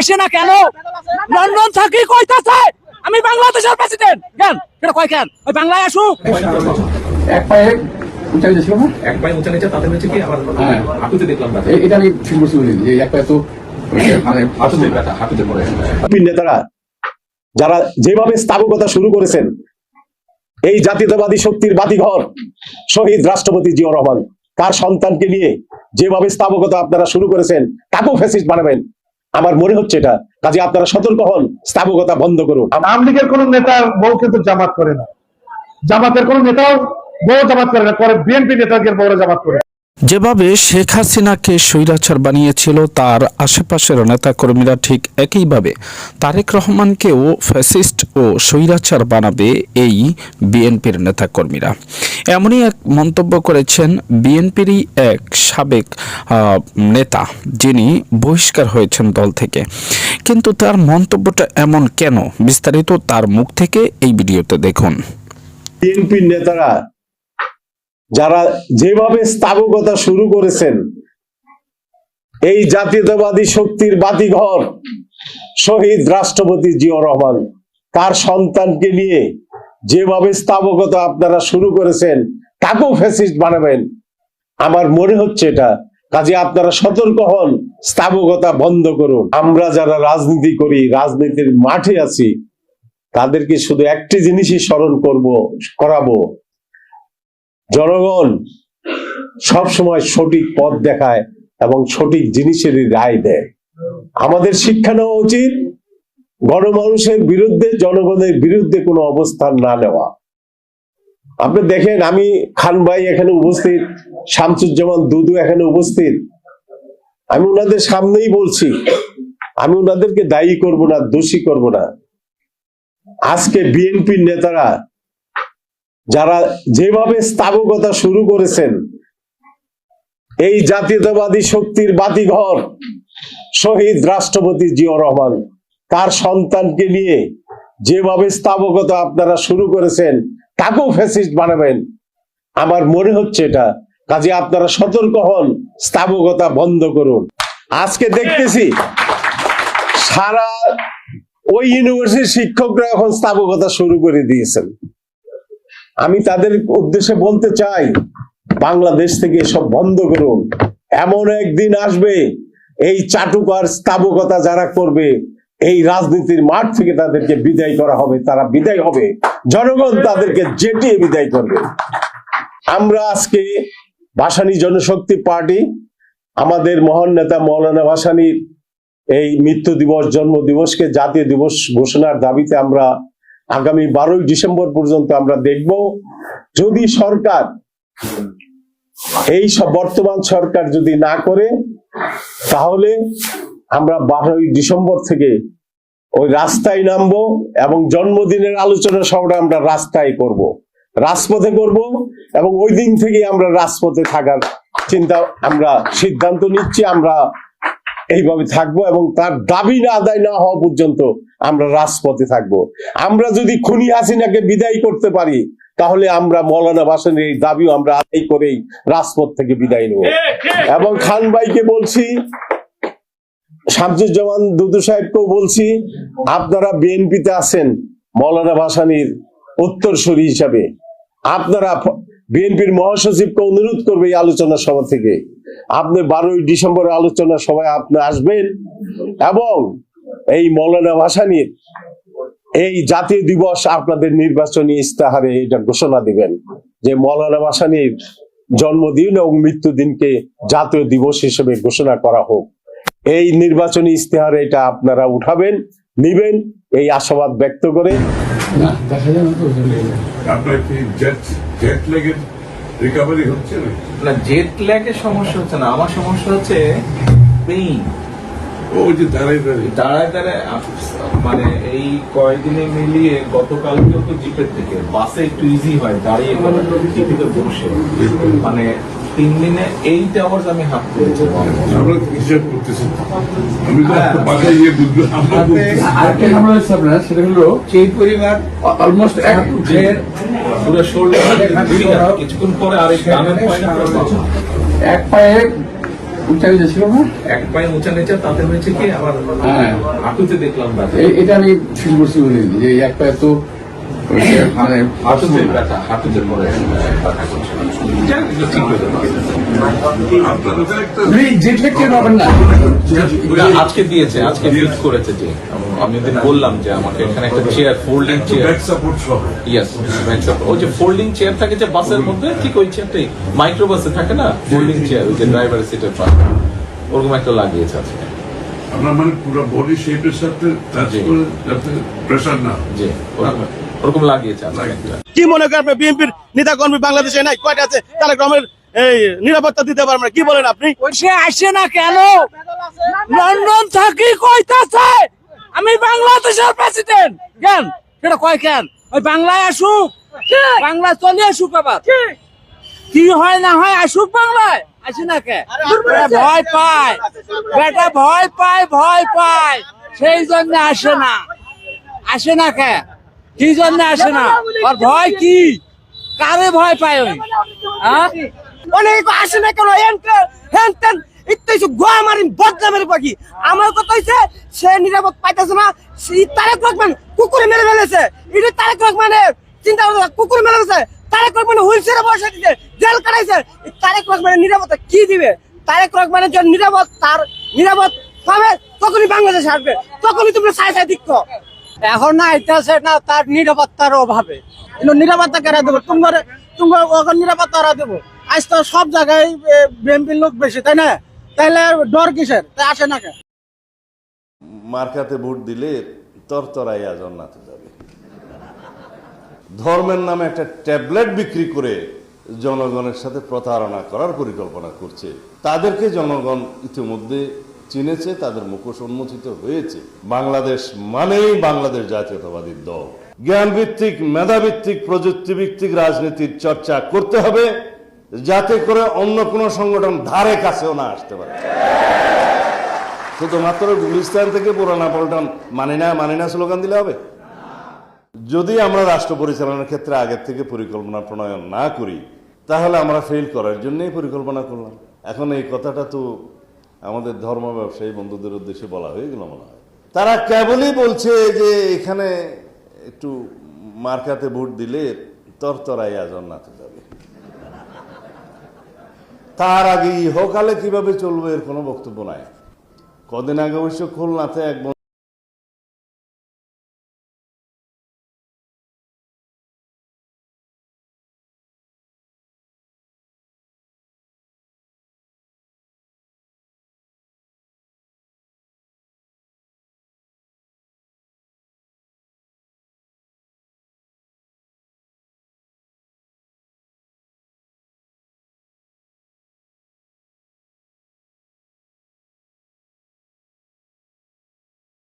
আসে না কেন? লন্ডন থাকি কইতাছে। আমি বাংলাদেশের প্রেসিডেন্ট কেন? এটা কয় কেন? ওই বাংলায় আসুক। এক পায়ে উঁচা ছিল না? এক পায়ে উঁচা নিচে তাদের হচ্ছে কি? আবার হ্যাঁ। হাঁটুতে দেখলাম এটা আমি ঠিক পারিনি যে এক পায়ে তো মানে হাঁটুতে ব্যথা হাঁটুতে পড়ে। নেতারা যারা যেভাবে স্থাপকতা শুরু করেছেন এই জাতীয়তাবাদী শক্তির বাতিঘর শহীদ রাষ্ট্রপতি জিয়া রহমান তার সন্তানকে নিয়ে যেভাবে স্থাপকতা আপনারা শুরু করেছেন তাকেও ফ্যাসিস্ট বানাবেন। আমার মনে হচ্ছে এটা। কাজে আপনারা সতর্ক হন, স্থাবকতা বন্ধ করুন। আওয়ামী লীগের কোন নেতার বউ কিন্তু জামাত করে না। জামাতের কোন নেতাও বউ জামাত করে না, পরে বিএনপি নেতাদের বউরা জামাত করে। যেভাবে শেখ হাসিনাকে স্বৈরাচার বানিয়েছিল, তার আশেপাশের নেতাকর্মীরা ঠিক একইভাবে তারেক রহমানকেও ফ্যাসিস্ট ও স্বৈরাচার বানাবে এই বিএনপির নেতাকর্মীরা। এমনই এক মন্তব্য করেছেন বিএনপিরই এক সাবেক নেতা, যিনি বহিষ্কার হয়েছেন দল থেকে। কিন্তু তার মন্তব্যটা এমন কেন? বিস্তারিত তার মুখ থেকে এই ভিডিওতে দেখুন। বিএনপির নেতারা যারা যেভাবে স্থাপকতা শুরু করেছেন, এই জাতীয়তাবাদী শক্তির বাতিঘর শহীদ রাষ্ট্রপতি জিয়া রহমান, তার সন্তানকে নিয়ে যেভাবে স্থাপকতা আপনারা শুরু করেছেন, তাকেও ফ্যাসিস্ট বানাবেন। আমার মনে হচ্ছে এটা। কাজে আপনারা সতর্ক হন স্থাপকতা বন্ধ করুন। আমরা যারা রাজনীতি করি, রাজনীতির মাঠে আছি, তাদেরকে শুধু একটি জিনিসই স্মরণ করব, করাবো জনগণ সব সময় সঠিক পথ দেখায় এবং সঠিক জিনিসেরই রায় দেয়। আমাদের শিক্ষা নেওয়া উচিত। গণমানুষের বিরুদ্ধে, জনগণের বিরুদ্ধে কোনো অবস্থান না নেওয়া। আপনি দেখেন, আমি খান ভাই এখানে উপস্থিত, শামসুজ্জামান দুদু এখানে উপস্থিত। আমি ওনাদের সামনেই বলছি, আমি ওনাদেরকে দায়ী করব না, দোষী করব না। আজকে বিএনপির নেতারা যারা যেভাবে স্থাপকতা শুরু করেছেন, এই জাতীয়তাবাদী শক্তির বাতিঘর শহীদ রাষ্ট্রপতি জিয়া রহমান, তার সন্তানকে নিয়ে যেভাবে স্থাপকতা আপনারা শুরু করেছেন, তাকেও ফ্যাসিস্ট বানাবেন। আমার মনে হচ্ছে এটা। কাজে আপনারা সতর্ক হন, স্থাবকতা বন্ধ করুন। আজকে দেখতেছি, সারা ওই ইউনিভার্সিটির শিক্ষকরা এখন স্থাপকতা শুরু করে দিয়েছেন। আমি তাদের উদ্দেশ্যে বলতে চাই, বাংলাদেশ থেকে সব বন্ধ করুন। এমন একদিন আসবে, এই চাটুকার স্থাপকতা যারা করবে, এই রাজনীতির মাঠ থেকে তাদেরকে বিদায় করা হবে, তারা বিদায় হবে। জনগণ তাদেরকে জেটিয়ে বিদায় করবে। আমরা আজকে ভাসানী জনশক্তি পার্টি, আমাদের মহান নেতা মৌলানা ভাসানীর এই মৃত্যু দিবস জন্ম দিবসকে জাতীয় দিবস ঘোষণার দাবিতে আমরা আগামী বারোই ডিসেম্বর পর্যন্ত আমরা দেখব, যদি সরকার এই সব বর্তমান সরকার যদি না করে, তাহলে আমরা বারোই ডিসেম্বর থেকে ওই রাস্তায় নামবো এবং জন্মদিনের আলোচনা সবটা আমরা রাস্তায় করব। রাজপথে করব এবং ওই দিন থেকে আমরা রাজপথে থাকার চিন্তা, আমরা সিদ্ধান্ত নিচ্ছি, আমরা এইভাবে থাকব এবং তার দাবি না আদায় না হওয়া পর্যন্ত আমরা রাজপথে থাকব। আমরা যদি খুনি হাসিনাকে বিদায় করতে পারি তাহলে আমরা মৌলানা ভাসানের এই দাবিও আমরা আদায় করেই রাজপথ থেকে বিদায় নেব। এবং খান ভাইকে বলছি শামসুজ্জামান দুদু সাহেবকেও বলছি আপনারা বিএনপিতে আছেন মৌলানা ভাসানির উত্তরসূরি হিসাবে। আপনারা বিএনপির মহাসচিবকে অনুরোধ করবে এই আলোচনা সভা থেকে। আপনি বারোই ডিসেম্বর আলোচনা সভায় আপনি আসবেন এবং এই মৌলানা ভাসানির এই জাতীয় দিবস আপনাদের নির্বাচনী ইস্তাহারে এটা ঘোষণা দিবেন যে মৌলানা ভাসানির জন্মদিন এবং মৃত্যুদিনকে জাতীয় দিবস হিসেবে ঘোষণা করা হোক। এই নির্বাচনী ইস্তেহারে এটা আপনারা উঠাবেন নিবেন এই আশাবাদ ব্যক্ত করে। কি জেট লেগের রিকভারি হচ্ছে না? না জেট ল্যাগের সমস্যা হচ্ছে না। আমার সমস্যা হচ্ছে পেইন ওই যে দাঁড়াই দাঁড়িয়ে। দাঁড়ায় দাঁড়ায় মানে এই কয়েকদিনে মিলিয়ে গতকালকেও তো জিপের থেকে। বাসে একটু ইজি হয় দাঁড়িয়ে টিভিতে বসে। মানে তিন দিনে এইট আওয়ার্স আমি হাফ করেছি। আমরা হিসাব করতেছি আমি তো বাসায় গিয়ে বুঝব আমরা। আরেকটা ঝামেলা হচ্ছে সেটা হলো সেই পরিবার অলমোস্ট এক যে পুরো শোল্ডার কিছুক্ষণ পরে আরেক গানের পয়েন্ট এক পায়ে উচ্চারণ ছিল না? এক পায়ে উঁচা নিচা তাতে হয়েছে কি? আমার হ্যাঁ। হাঁটুতে দেখলাম এটা আমি ফিল করছি বলি যে এক পায়ে তো পরে হয়ে আজকে দিয়েছে আজকে করেছে যে আমি ওদের বললাম যে আমাকে এখানে একটা chair folding chair back support সহ। ইয়েস ওই যে ফোল্ডিং চেয়ার থাকে যে বাসের মধ্যে ঠিক ওই চেয়ারটাই মাইক্রো বাসে থাকে না? ফোল্ডিং চেয়ার ওই যে ড্রাইভারের সিটের পাশে। ওরকম একটা লাগিয়েছে আজকে। আপনার মানে পুরো বডি শেপের সাথে টাচ করে যাতে প্রেশার না। যে ওরকম ওরকম লাগিয়েছে কি মনে করেন আপনি বিএনপির নেতা কর্মী বাংলাদেশে নাই? কয়টা আছে? তারা গ্রামের এই নিরাপত্তা দিতে পারবে না। কি বলেন আপনি? সে আসে না কেন? লন্ডন থাকি কইতাছে। আমি বাংলাদেশের প্রেসিডেন্ট কেন? সেটা কয় কেন? ওই বাংলায় আসুক। বাংলা চলে আসুক আবার। কি? হয় না হয় আসুক বাংলায়? আসি না কে? ভয় পায়। বেটা ভয় পায় ভয় পায়। সেই জন্য আসে না। আসে না কে? কি জন্য আসে না? আর ভয় কি? কারে ভয় পায় ওই? হ্যাঁ? অনেক আসে না কেন? হ্যান তেন ইত্যাদি গোয়া মারি বদলা মেরে পাখি আমার কথা হইছে সে নিরাপদ পাইতেছে না তারেক রহমান কুকুরে মেরে ফেলেছে। এটা তারেক রহমানের চিন্তা ভাবনা, কুকুরে মেরে ফেলেছে। তারেক রহমান হুইল চেয়ারে বসে দিতে জেল কাটাইছে। তারেক রহমানের নিরাপত্তা কি দিবে? তারেক রহমানের জন্য নিরাপদ, তার নিরাপদ পাবে তখনই বাংলাদেশ আসবে। তখনই তুমি সাই সাই দিক্ষ এখন না আইতাছে না, তার নিরাপত্তার অভাবে। কিন্তু নিরাপত্তা কেরা দেবো তোমার তোমার ওখানে নিরাপত্তা ওরা দেবো। আজ তো সব জায়গায় বিএনপির লোক বেশি, তাই না? তাইলে ডর কিসের? তাই আসে না কেন? মার্কাতে ভোট দিলে তরতরাইয়া জান্নাতে যাবে। ধর্মের নামে একটা ট্যাবলেট বিক্রি করে জনগণের সাথে প্রতারণা করার পরিকল্পনা করছে। তাদেরকে জনগণ ইতিমধ্যে চিনেছে, তাদের মুখোশ উন্মোচিত হয়েছে। বাংলাদেশ মানেই বাংলাদেশ জাতীয়তাবাদী দল। জ্ঞানভিত্তিক, মেধাভিত্তিক, প্রযুক্তিভিত্তিক রাজনীতির চর্চা করতে হবে, যাতে করে অন্য কোনো সংগঠন ধারে কাছেও না আসতে পারে। শুধুমাত্র গুলিস্তান থেকে পুরানা পল্টন মানি না মানি না স্লোগান দিলে হবে? যদি আমরা রাষ্ট্র পরিচালনার ক্ষেত্রে আগের থেকে পরিকল্পনা প্রণয়ন না করি, তাহলে আমরা ফেল করার জন্যই পরিকল্পনা করলাম। এখন এই কথাটা তো আমাদের ধর্ম ব্যবসায়ী বন্ধুদের উদ্দেশ্যে বলা হয়ে গেল মনে হয়। তারা কেবলই বলছে যে এখানে একটু মার্কাতে ভোট দিলে তরতরাইয়া জান্নাতে যাবে। তার আগে ইহকালে কীভাবে চলবে এর কোনো বক্তব্য নাই। কদিন আগে অবশ্য খুলনাতে এক